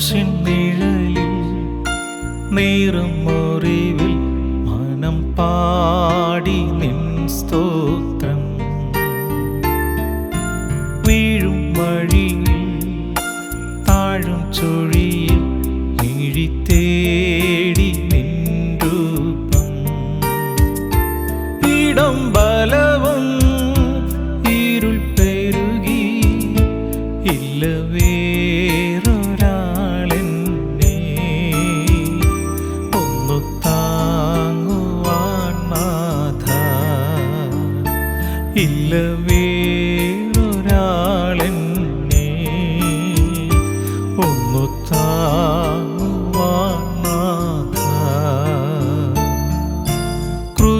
നിഴലിൽ നീറും മുറിവിൽ മനം പാടി നിൻ സ്തോത്രം.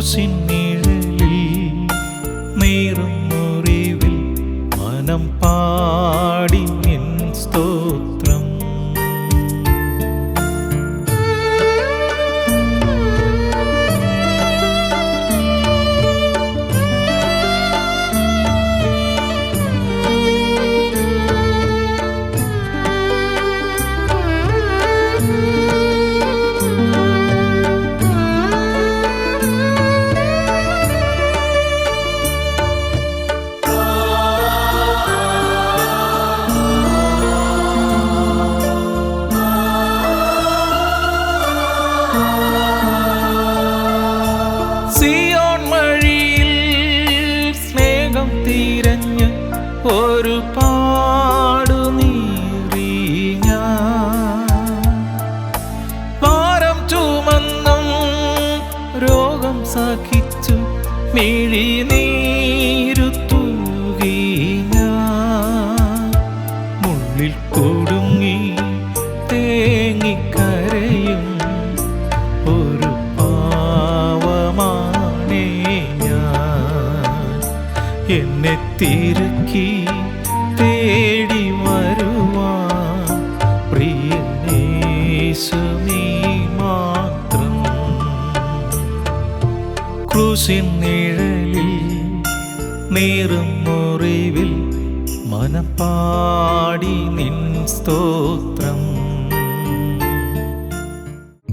ക്രൂശിൻ എന്നെ തിരക്കി തേടി വരുവാ പ്രിയനേശു നീ മാത്രം. ക്രൂശിൻ നിഴലിൽ നീറും മുറിവിൽ മനപ്പാടി നിൻ സ്തോത്രം.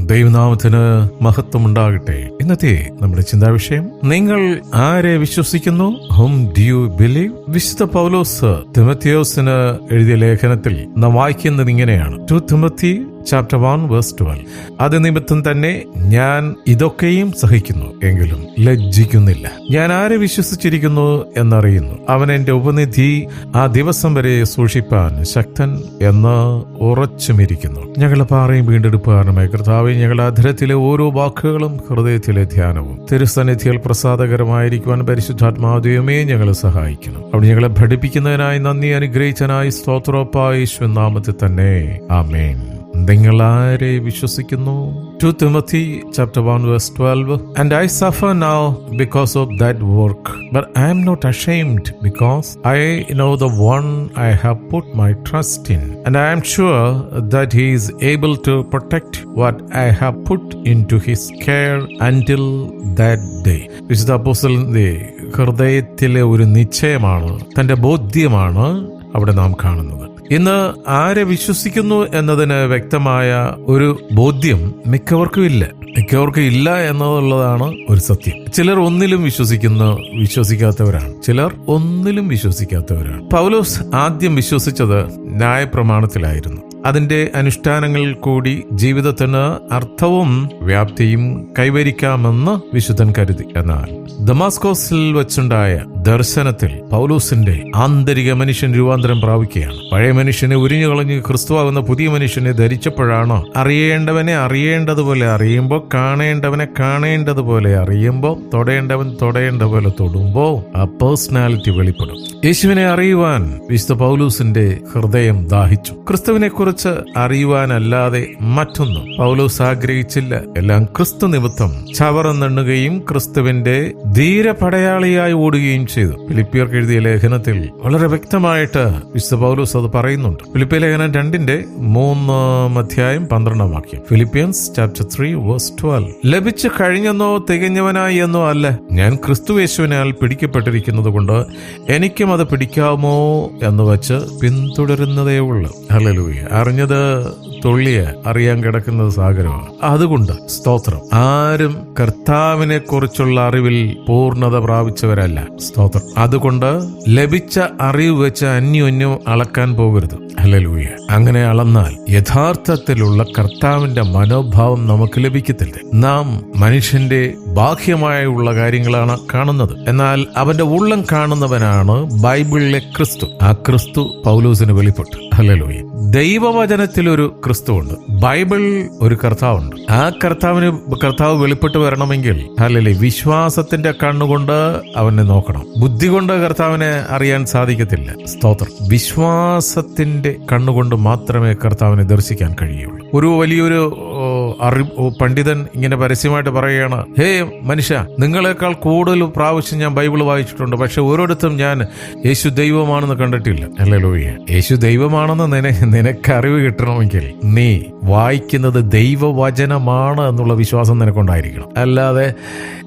ദൈവനാമത്തിന് മഹത്വമുണ്ടാകട്ടെ. ഇന്നത്തെ നമ്മുടെ ചിന്താ വിഷയം നിങ്ങൾ ആരെ വിശ്വസിക്കുന്നു? ഹും യു ബിലീവ് വിശുദ്ധ പൗലോസ് തിമത്തിയോസിന് എഴുതിയ ലേഖനത്തിൽ നാം വായിക്കുന്നത് ഇങ്ങനെയാണ്. Two Timothy chapter one verse twelve അത് നിമിത്തം തന്നെ ഞാൻ ഇതൊക്കെയും സഹിക്കുന്നു എങ്കിലും ലജ്ജിക്കുന്നില്ല. ഞാൻ ആരെ വിശ്വസിച്ചിരിക്കുന്നു എന്നറിയുന്നു. അവൻ എന്റെ ഉപനിധി ആ ദിവസം വരെ സൂക്ഷിപ്പാൻ ശക്തൻ എന്ന് ഉറച്ചുമിരിക്കുന്നു. ഞങ്ങളുടെ പാറയും വീണ്ടെടുപ്പുകാരനുമായി കർത്താവ് ഞങ്ങളുടെ അധരത്തിലെ ഓരോ വാക്കുകളും ഹൃദയത്തിലെ ധ്യാനവും തിരുസന്നിധിയിൽ പ്രസാദകരമായിരിക്കുവാൻ പരിശുദ്ധാത്മാദൈവമേ ഞങ്ങളെ സഹായിക്കണം. അവിടെ ഞങ്ങളെ പഠിപ്പിക്കുന്നതിനായി നന്ദി അനുഗ്രഹിച്ചനായി സ്തോത്രോപ്പായ നാമത്തിൽ തന്നെ. ആമേൻ. നിങ്ങൾ ആരെ വിശ്വസിക്കുന്നു. Two Timothy chapter one verse twelve and I suffer now because of that work but I am not ashamed because I know the one I have put my trust in and I am sure that he is able to protect what I have put into his care until that day വിശുദ്ധ അപ്പോസലിന്റെ ഹൃദയത്തിലെ ഒരു നിശ്ചയമാണ് തന്റെ ബോധ്യമാണ് അവിടെ നാം കാണുന്നത്. ഇന്ന് ആരെ വിശ്വസിക്കുന്നു എന്നതിന് വ്യക്തമായ ഒരു ബോധ്യം മിക്കവർക്കും ഇല്ല. മിക്കവർക്കും ഇല്ല എന്നുള്ളതാണ് ഒരു സത്യം. ചിലർ ഒന്നിലും വിശ്വസിക്കുന്ന വിശ്വസിക്കാത്തവരാണ്. ചിലർ ഒന്നിലും വിശ്വസിക്കാത്തവരാണ്. പൗലോസ് ആദ്യം വിശ്വസിച്ചത് ന്യായപ്രമാണത്തിലായിരുന്നു. അതിന്റെ അനുഷ്ഠാനങ്ങൾ കൂടി ജീവിതത്തിന് അർത്ഥവും വ്യാപ്തിയും കൈവരിക്കാമെന്ന് വിശുദ്ധൻ കരുതി. എന്നാൽ ദമാസ്കോസിൽ വെച്ചുണ്ടായ ദർശനത്തിൽ പൗലൂസിന്റെ ആന്തരിക മനുഷ്യൻ രൂപാന്തരം പ്രാപിക്കുകയാണ്. പഴയ മനുഷ്യനെ ഉരിഞ്ഞു കളഞ്ഞ് ക്രിസ്തുവാകുന്ന പുതിയ മനുഷ്യനെ ധരിച്ചപ്പോഴാണോ അറിയേണ്ടവനെ അറിയേണ്ടതുപോലെ അറിയുമ്പോൾ കാണേണ്ടവനെ കാണേണ്ടതുപോലെ അറിയുമ്പോൾ തൊടേണ്ടവൻ തൊടേണ്ട പോലെ തൊടുമ്പോ ആ പേഴ്സണാലിറ്റി വെളിപ്പെടും. യേശുവിനെ അറിയുവാൻ വിശുദ്ധ പൗലൂസിന്റെ ഹൃദയം ദാഹിച്ചു. ക്രിസ്തുവിനെ കുറിച്ച് അറിയുവാനല്ലാതെ മറ്റൊന്നും പൗലൂസ് ആഗ്രഹിച്ചില്ല. എല്ലാം ക്രിസ്തു നിമിത്തം ചവറന്നെണ്ണുകയും ക്രിസ്തുവിന്റെ ധീര പടയാളിയായി ഓടുകയും ചെയ്തു. ഫിലിപ്പിയർക്ക് എഴുതിയ ലേഖനത്തിൽ വളരെ വ്യക്തമായിട്ട് വിശുദ്ധ പൗലൂസ് അത് പറയുന്നുണ്ട്. ഫിലിപ്പിയ ലേഖനം രണ്ടിന്റെ മൂന്ന് അധ്യായം പന്ത്രണ്ടാം വാക്യം. Philippians chapter three verse twelve ലഭിച്ചു കഴിഞ്ഞെന്നോ തികഞ്ഞവനായി എന്നോ അല്ല. ഞാൻ ക്രിസ്തുവേശുവിനാൽ പിടിക്കപ്പെട്ടിരിക്കുന്നത് കൊണ്ട് എനിക്കും അത് പിടിക്കാമോ എന്ന് വച്ച് പിന്തുടരുന്നതേ ഉള്ളൂ. ഹല്ലേലൂയ. അറിഞ്ഞത് തുള്ളിയ അറിയാൻ കിടക്കുന്നത് സാഗരമാണ്. അതുകൊണ്ട് സ്തോത്രം. ആരും കർത്താവിനെ കുറിച്ചുള്ള അറിവിൽ പൂർണത പ്രാപിച്ചവരല്ല. സ്തോത്രം. അതുകൊണ്ട് ലഭിച്ച അറിവ് വെച്ച് അന്യോന്യം അളക്കാൻ പോകരുത്. ഹല്ലേലൂയ. അങ്ങനെ അളന്നാൽ യഥാർത്ഥത്തിലുള്ള കർത്താവിന്റെ മനോഭാവം നമുക്ക് ലഭിക്കത്തില്ല. നാം മനുഷ്യന്റെ ബാഹ്യമായുള്ള കാര്യങ്ങളാണ് കാണുന്നത്. എന്നാൽ അവന്റെ ഉള്ളം കാണുന്നവനാണ് ബൈബിളിലെ ക്രിസ്തു. ആ ക്രിസ്തു പൗലൂസിന് വെളിപ്പെട്ടു. ഹല്ലേലൂയ. ദൈവവചനത്തിൽ ഒരു ക്രിസ്തുവുണ്ട്. ബൈബിൾ ഒരു കർത്താവുണ്ട്. ആ കർത്താവിന് കർത്താവ് വെളിപ്പെട്ട് വരണമെങ്കിൽ അല്ലല്ലേ വിശ്വാസത്തിന്റെ കണ്ണുകൊണ്ട് അവനെ നോക്കണം. ബുദ്ധി കൊണ്ട് കർത്താവിനെ അറിയാൻ സാധിക്കത്തില്ല. സ്തോത്രം. വിശ്വാസത്തിന്റെ കണ്ണുകൊണ്ട് മാത്രമേ കർത്താവിനെ ദർശിക്കാൻ കഴിയുള്ളൂ. ഒരു വലിയൊരു അറി പണ്ഡിതൻ ഇങ്ങനെ പരസ്യമായിട്ട് പറയുകയാണ് ഹേ മനുഷ്യ നിങ്ങളെക്കാൾ കൂടുതൽ പ്രാവശ്യം ഞാൻ ബൈബിൾ വായിച്ചിട്ടുണ്ട്. പക്ഷെ ഓരോരുത്തരും ഞാൻ യേശു ദൈവമാണെന്ന് കണ്ടിട്ടില്ല. അല്ലേ യേശു ദൈവമാണെന്ന് നിന നിനക്ക് അറിവ് കിട്ടണമെങ്കിൽ നീ വായിക്കുന്നത് ദൈവവചനമാണ് എന്നുള്ള വിശ്വാസം നിനക്കുണ്ടായിരിക്കണം. അല്ലാതെ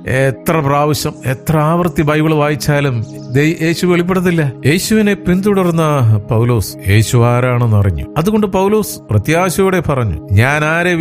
എത്ര പ്രാവശ്യം എത്ര ആവർത്തി ബൈബിൾ വായിച്ചാലും യേശു വെളിപ്പെടുത്തില്ല. യേശുവിനെ പിന്തുടർന്ന പൗലോസ് യേശു ആരാണെന്ന് അറിഞ്ഞു. അതുകൊണ്ട് പൗലോസ് പ്രത്യാശയോടെ പറഞ്ഞു ഞാൻ ആരെ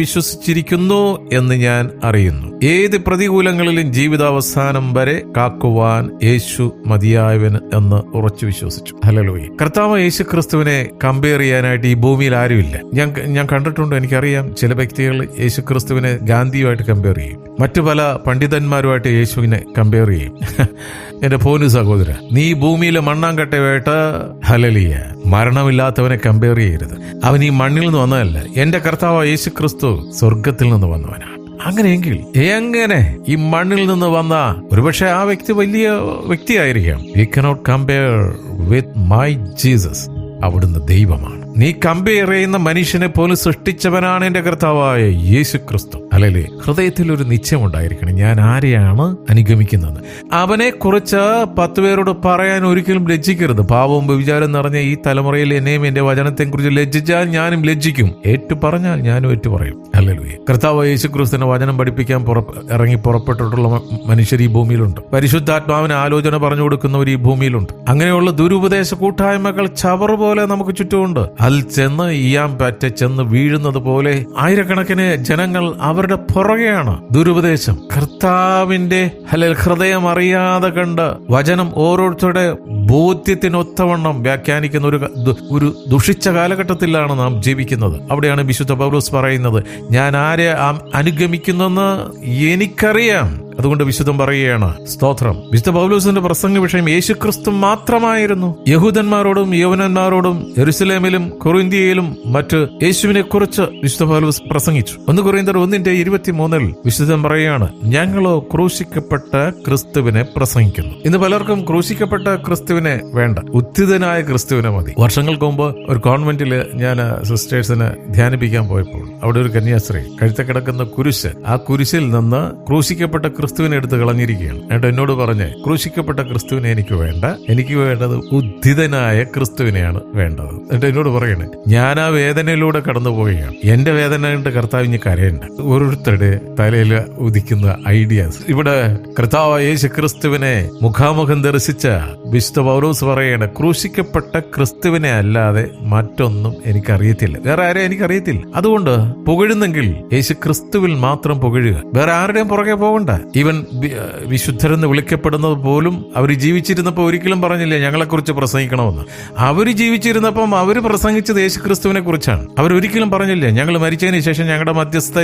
വിശ്വസിച്ചിരിക്കുന്നു എന്ന് ഞാൻ അറിയുന്നു. ഏത് പ്രതികൂലങ്ങളിലും ജീവിതാവസാനം വരെ കാക്കുവാൻ യേശു മതിയായവന് എന്ന് ഉറച്ചു വിശ്വസിച്ചു. ഹലലോയി കർത്താവ് യേശു ക്രിസ്തുവിനെ കമ്പയർ ചെയ്യാനായിട്ട് ഈ ഭൂമിയിൽ ആരുമില്ല. ഞാൻ ഞാൻ കണ്ടിട്ടുണ്ട് എനിക്കറിയാം. ചില വ്യക്തികൾ യേശു ക്രിസ്തുവിനെ ഗാന്ധിയുമായിട്ട് കമ്പയർ ചെയ്യും. മറ്റു പല പണ്ഡിതന്മാരുമായിട്ട് യേശുവിനെ കമ്പയർ ചെയ്യും. എന്റെ പോനു സഹോദര നീ ഭൂമിയിലെ മണ്ണാങ്കട്ടയുമായിട്ട് ഹലലിയ മരണമില്ലാത്തവനെ കമ്പയർ ചെയ്യരുത്. അവൻ ഈ മണ്ണിൽ നിന്ന് വന്നതല്ല എന്റെ കർത്താവ് യേശു ക്രിസ്തു സ്വർഗത്തിൽ നിന്ന് വന്നവനാണ്. അങ്ങനെയെങ്കിൽ എങ്ങനെ ഈ മണ്ണിൽ നിന്ന് വന്ന ഒരുപക്ഷെ ആ വ്യക്തി വലിയ വ്യക്തിയായിരിക്കാം? We cannot compare with my Jesus അവിടുന്ന് ദൈവമാണ്. നീ കമ്പയർ ചെയ്യുന്ന മനുഷ്യനെ പോലും സൃഷ്ടിച്ചവനാണ് എന്റെ കർത്താവായ യേശു ക്രിസ്തു അല്ലല്ലേ? ഹൃദയത്തിൽ ഒരു നിശ്ചയമുണ്ടായിരിക്കണം. ഞാൻ ആരെയാണ് അനുഗമിക്കുന്നത്? അവനെ കുറിച്ച് പത്ത് പേരോട് പറയാൻ ഒരിക്കലും ലജ്ജിക്കരുത്. പാവവും വിചാരം നിറഞ്ഞ ഈ തലമുറയിൽ എന്നെയും എന്റെ വചനത്തെ കുറിച്ച് ലജ്ജിച്ചാൽ ഞാനും ലജ്ജിക്കും. ഏറ്റു പറഞ്ഞാൽ ഞാനും ഏറ്റു പറയും. അല്ലല്ലേ കർത്താവ് യേശു ക്രിസ്തുവിനെ വചനം പഠിപ്പിക്കാൻ ഇറങ്ങി പുറപ്പെട്ടിട്ടുള്ള മനുഷ്യർ ഈ ഭൂമിയിലുണ്ട്. പരിശുദ്ധാത്മാവിന് ആലോചന പറഞ്ഞു കൊടുക്കുന്നവർ ഈ ഭൂമിയിലുണ്ട്. അങ്ങനെയുള്ള ദുരുപദേശ കൂട്ടായ്മകൾ ചവർ പോലെ നമുക്ക് ചുറ്റുമുണ്ട്. അതിൽ ചെന്ന് ഇയാൻ പറ്റ ചെന്ന് വീഴുന്നത് പോലെ ആയിരക്കണക്കിന് ജനങ്ങൾ അവരുടെ പുറകെയാണ് ദുരുപദേശം. കർത്താവിന്റെ അല്ലെങ്കിൽ ഹൃദയം അറിയാതെ കണ്ട് വചനം ഓരോരുത്തരുടെ ബോധ്യത്തിനൊത്തവണ്ണം വ്യാഖ്യാനിക്കുന്ന ഒരു ഒരു ദുഷിച്ച കാലഘട്ടത്തിലാണ് നാം ജീവിക്കുന്നത്. അവിടെയാണ് വിശുദ്ധ പൗലോസ് പറയുന്നത് ഞാൻ ആരെ അനുഗമിക്കുന്നെന്ന് എനിക്കറിയാം. അതുകൊണ്ട് വിശുദ്ധം പറയുകയാണ്. സ്തോത്രം. വിശുദ്ധ പൗലോസിന്റെ പ്രസംഗ വിഷയം യേശുക്രിസ്തു മാത്രമായിരുന്നു. യഹൂദന്മാരോടും യൗവനന്മാരോടും എറുസലേമിലും കൊറിന്ത്യയിലും മറ്റ് യേശുവിനെ കുറിച്ച് വിശുദ്ധ പൗലോസ് പ്രസംഗിച്ചു. ഒന്ന് കൊറിയന്തർ ഒന്നിന്റെ ഇരുപത്തിമൂന്നിൽ വിശുദ്ധം പറയുകയാണ് ഞങ്ങളോ ക്രൂശിക്കപ്പെട്ട ക്രിസ്തുവിനെ പ്രസംഗിക്കുന്നു. ഇന്ന് പലർക്കും ക്രൂശിക്കപ്പെട്ട ക്രിസ്തുവിനെ വേണ്ട. ഉത്തിതനായ ക്രിസ്തുവിനെ മതി. വർഷങ്ങൾക്ക് മുമ്പ് ഒരു കോൺവെന്റിൽ ഞാൻ സിസ്റ്റേഴ്സിനെ ധ്യാനിപ്പിക്കാൻ പോയപ്പോൾ അവിടെ ഒരു കന്യാസ്ത്രീ കഴുത്ത കിടക്കുന്ന കുരിശ് ആ കുരിശിൽ നിന്ന് ക്രൂശിക്കപ്പെട്ട ക്രിസ്തുവിനെ എടുത്ത് കളഞ്ഞിരിക്കുകയാണ്. എന്നിട്ട് എന്നോട് പറഞ്ഞ് ക്രൂശിക്കപ്പെട്ട ക്രിസ്തുവിനെ എനിക്ക് വേണ്ട. എനിക്ക് വേണ്ടത് ഉദ്ധിതനായ ക്രിസ്തുവിനെയാണ് വേണ്ടത്. എന്നിട്ട് എന്നോട് പറയണേ ഞാൻ ആ വേദനയിലൂടെ കടന്നു പോവുകയാണ് എന്റെ വേദന കണ്ട് കർത്താവ് ഇനി കരയണ്ട. ഓരോരുത്തരുടെ തലയിൽ ഉദിക്കുന്ന ഐഡിയാസ് ഇവിടെ കർത്താവ് യേശു ക്രിസ്തുവിനെ മുഖാമുഖം ദർശിച്ച വിശുദ്ധ പൗലോസ് പറയണ ക്രൂശിക്കപ്പെട്ട ക്രിസ്തുവിനെ അല്ലാതെ മറ്റൊന്നും എനിക്കറിയത്തില്ല. വേറെ ആരെയും എനിക്കറിയത്തില്ല. അതുകൊണ്ട് പുകഴുന്നെങ്കിൽ യേശു ക്രിസ്തുവിൽ മാത്രം പുകഴുക. വേറെ ആരുടെയും പുറകെ പോകണ്ട. ഈവൻ വിശുദ്ധരെന്ന് വിളിക്കപ്പെടുന്നത് പോലും അവർ ജീവിച്ചിരുന്നപ്പോൾ ഒരിക്കലും പറഞ്ഞില്ല ഞങ്ങളെക്കുറിച്ച് പ്രസംഗിക്കണമെന്ന്? അവർ ജീവിച്ചിരുന്നപ്പം അവർ പ്രസംഗിച്ചത് യേശുക്രിസ്തുവിനെ കുറിച്ചാണ് അവരൊരിക്കലും പറഞ്ഞില്ല ഞങ്ങൾ മരിച്ചതിന് ശേഷം ഞങ്ങളുടെ മധ്യസ്ഥ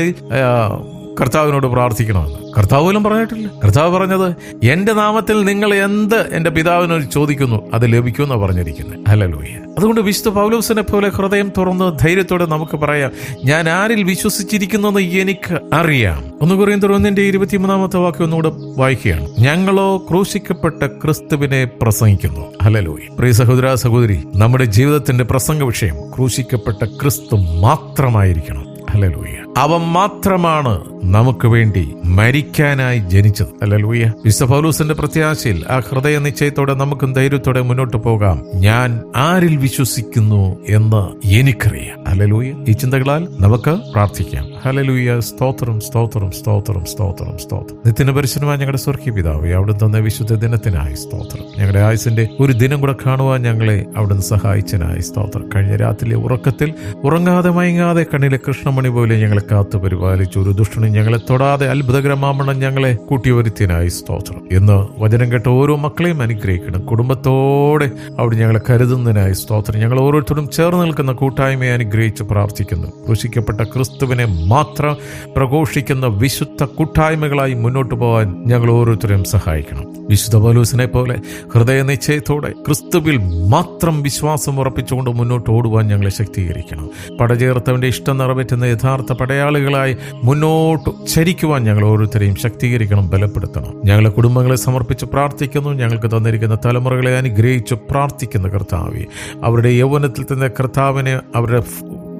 കർത്താവിനോട് പ്രാർത്ഥിക്കണമെന്ന്. കർത്താവ് പോലും പറഞ്ഞിട്ടില്ല. കർത്താവ് പറഞ്ഞത് എന്റെ നാമത്തിൽ നിങ്ങൾ എന്ത് എന്റെ പിതാവിനോട് ചോദിക്കുന്നു അത് ലഭിക്കുമെന്നാണ് പറഞ്ഞിരിക്കുന്നത്. ഹല്ലേലൂയ. അതുകൊണ്ട് വിശുദ്ധ പൗലോസിനെ പോലെ ഹൃദയം തുറന്ന് ധൈര്യത്തോടെ നമുക്ക് പറയാം ഞാൻ ആരിൽ വിശ്വസിച്ചിരിക്കുന്നെന്ന് എനിക്ക് അറിയാം. ഒന്ന് കുറയും തുറന്നിന്റെ ഇരുപത്തിമൂന്നാമത്തെ വാക്യം ഒന്നുകൂടെ വായിക്കുകയാണ്. ഞങ്ങളോ ക്രൂശിക്കപ്പെട്ട ക്രിസ്തുവിനെ പ്രസംഗിക്കുന്നു. ഹലലൂയ പ്രിയ സഹോദര സഹോദരി നമ്മുടെ ജീവിതത്തിന്റെ പ്രസംഗ വിഷയം ക്രൂശിക്കപ്പെട്ട ക്രിസ്തു മാത്രമായിരിക്കണം. ഹല്ലേലൂയ. അവൻ മാത്രമാണ് നമുക്ക് വേണ്ടി മരിക്കാനായി ജനിച്ചത്. അല്ലൂയ്യ വിശുദ്ധ പൗലൂസിന്റെ പ്രത്യാശയിൽ ആ ഹൃദയ നിശ്ചയത്തോടെ നമുക്കും ധൈര്യത്തോടെ മുന്നോട്ട് പോകാം. ഞാൻ ആരിൽ വിശ്വസിക്കുന്നു എന്ന് എനിക്കറിയാം. ഹലലൂയ ഈ ചിന്തകളാൽ നമുക്ക് പ്രാർത്ഥിക്കാം. ഹലലൂയ സ്തോത്രം സ്തോത്രം സ്തോത്രം സ്തോത്രം സ്തോത്രം. നിത്യന പരിശുദ്ധമായ ഞങ്ങളുടെ സ്വർഗീയ പിതാവ് അവിടെ തന്ന വിശുദ്ധ ദിനത്തിനായി സ്തോത്രം. ഞങ്ങളുടെ ആയുസിന്റെ ഒരു ദിനം കൂടെ കാണുവാൻ ഞങ്ങളെ അവിടുന്ന് സഹായിച്ചനായി സ്തോത്രം. കഴിഞ്ഞ രാത്രിയിലെ ഉറക്കത്തിൽ ഉറങ്ങാതെ മയങ്ങാതെ കണ്ണിലെ കൃഷ്ണമണി പോലെ ഞങ്ങളെ കാത്തു പരിപാലിച്ചു. ഒരു ദുഷ്ടനും ഞങ്ങളെ തൊടാതെ അത്ഭുതകരമാമണം ഞങ്ങളെ കൂട്ടിയൊരുത്തിനായി സ്തോത്രം. എന്ന് വചനം കേട്ട ഓരോ മക്കളെയും അനുഗ്രഹിക്കണം. കുടുംബത്തോടെ അവിടെ ഞങ്ങളെ കരുതുന്നതിനായി സ്തോത്രം. ഞങ്ങൾ ഓരോരുത്തരും ചേർന്ന് നിൽക്കുന്ന കൂട്ടായ്മയെ അനുഗ്രഹിച്ച് പ്രാർത്ഥിക്കുന്നു. ക്രൂശിക്കപ്പെട്ട ക്രിസ്തുവിനെ മാത്രം പ്രഘോഷിക്കുന്ന വിശുദ്ധ കൂട്ടായ്മകളായി മുന്നോട്ട് പോകാൻ ഞങ്ങൾ ഓരോരുത്തരെയും സഹായിക്കണം. വിശുദ്ധ പൗലൂസിനെ പോലെ ഹൃദയ നിശ്ചയത്തോടെ ക്രിസ്തുവിൽ മാത്രം വിശ്വാസം ഉറപ്പിച്ചുകൊണ്ട് മുന്നോട്ട് ഓടുവാൻ ഞങ്ങളെ ശക്തീകരിക്കണം. പടചേർത്തവന്റെ ഇഷ്ടം നിറവേറ്റുന്ന യഥാർത്ഥ പടയാളികളായി മുന്നോട്ട് ചരിക്കുവാൻ ഞങ്ങൾ ഓരോരുത്തരെയും ശക്തീകരിക്കണം ബലപ്പെടുത്തണം. ഞങ്ങളെ കുടുംബങ്ങളെ സമർപ്പിച്ച് പ്രാർത്ഥിക്കുന്നു. ഞങ്ങൾക്ക് തന്നിരിക്കുന്ന തലമുറകളെ അനുഗ്രഹിച്ച് പ്രാർത്ഥിക്കുന്ന കർത്താവെ അവരുടെ യൗവനത്തിൽ തന്നെ കർത്താവിനെ അവരുടെ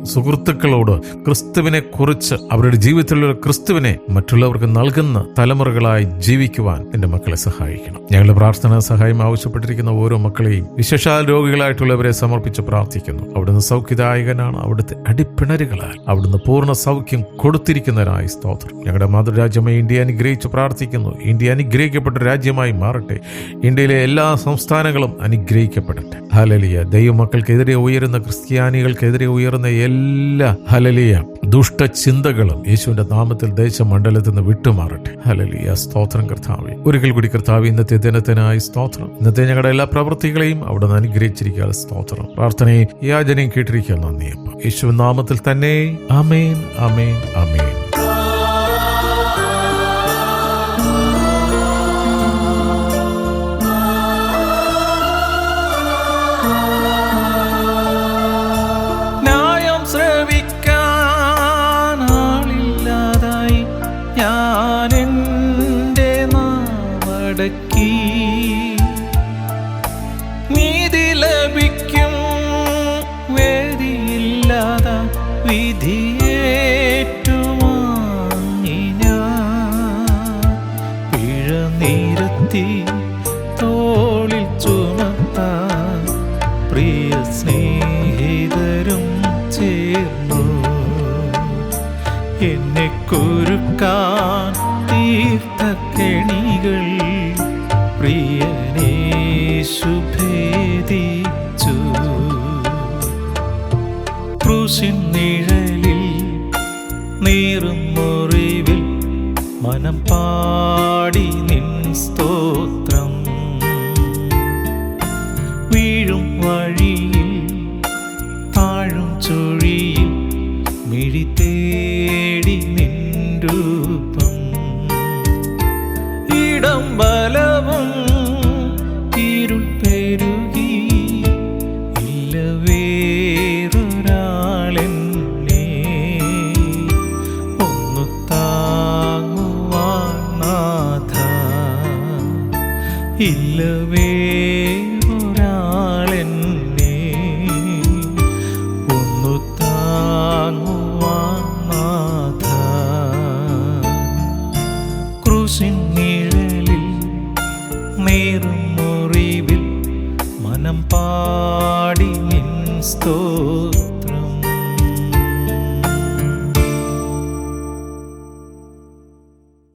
സുഹൃത്തുക്കളോട് ക്രിസ്തുവിനെ കുറിച്ച് അവരുടെ ജീവിതത്തിലുള്ള ക്രിസ്തുവിനെ മറ്റുള്ളവർക്ക് നൽകുന്ന തലമുറകളായി ജീവിക്കുവാൻ എന്റെ മക്കളെ സഹായിക്കണം. ഞങ്ങളുടെ പ്രാർത്ഥനാ സഹായം ആവശ്യപ്പെട്ടിരിക്കുന്ന ഓരോ മക്കളെയും വിശേഷാൽ രോഗികളായിട്ടുള്ളവരെ സമർപ്പിച്ച് പ്രാർത്ഥിക്കുന്നു. അവിടുന്ന് സൗഖ്യദായകനാണ് അവിടുത്തെ അടിപ്പിണരുകളാൽ അവിടുന്ന് പൂർണ സൗഖ്യം കൊടുത്തിരിക്കുന്നതിനായി സ്തോത്രം. ഞങ്ങളുടെ മാതൃരാജ്യമായി ഇന്ത്യ അനുഗ്രഹിച്ച് പ്രാർത്ഥിക്കുന്നു. ഇന്ത്യ അനുഗ്രഹിക്കപ്പെട്ട രാജ്യമായി മാറട്ടെ. ഇന്ത്യയിലെ എല്ലാ സംസ്ഥാനങ്ങളും അനുഗ്രഹിക്കപ്പെടട്ടെ. ഹലലിയ ദൈവമക്കൾക്കെതിരെ ഉയരുന്ന ക്രിസ്ത്യാനികൾക്കെതിരെ ഉയർന്ന എല്ലാ ഹലലിയ ദുഷ്ടചിന്തകളും യേശുവിന്റെ നാമത്തിൽ ദേശമണ്ഡലത്തിൽ നിന്ന് വിട്ടുമാറട്ടെ. ഹലലിയ സ്തോത്രം കർത്താവെ. ഒരിക്കൽ കൂടി കർത്താവ് ഇന്നത്തെ ദിനത്തിനായി സ്തോത്രം. ഇന്നത്തെ ഞങ്ങളുടെ എല്ലാ പ്രവൃത്തികളെയും അവിടെ നിന്ന് അനുഗ്രഹിച്ചിരിക്കുക സ്തോത്രം. പ്രാർത്ഥനയും യാചനയും കേട്ടിരിക്കുക നന്ദിയപ്പ. യേശു നാമത്തിൽ തന്നെ. അമേൻ അമേൻ അമേൻ എന്നെ കുരുക്കാൻ തീർത്ഥക്കെണികൾ കെണികൾ ശുഭേദിച്ചു ഭേദിച്ചു. ക്രൂശിൻ നിഴലിൽ നീറും മുറിവിൽ മനം പാടി നിൻ സ്തോത്രം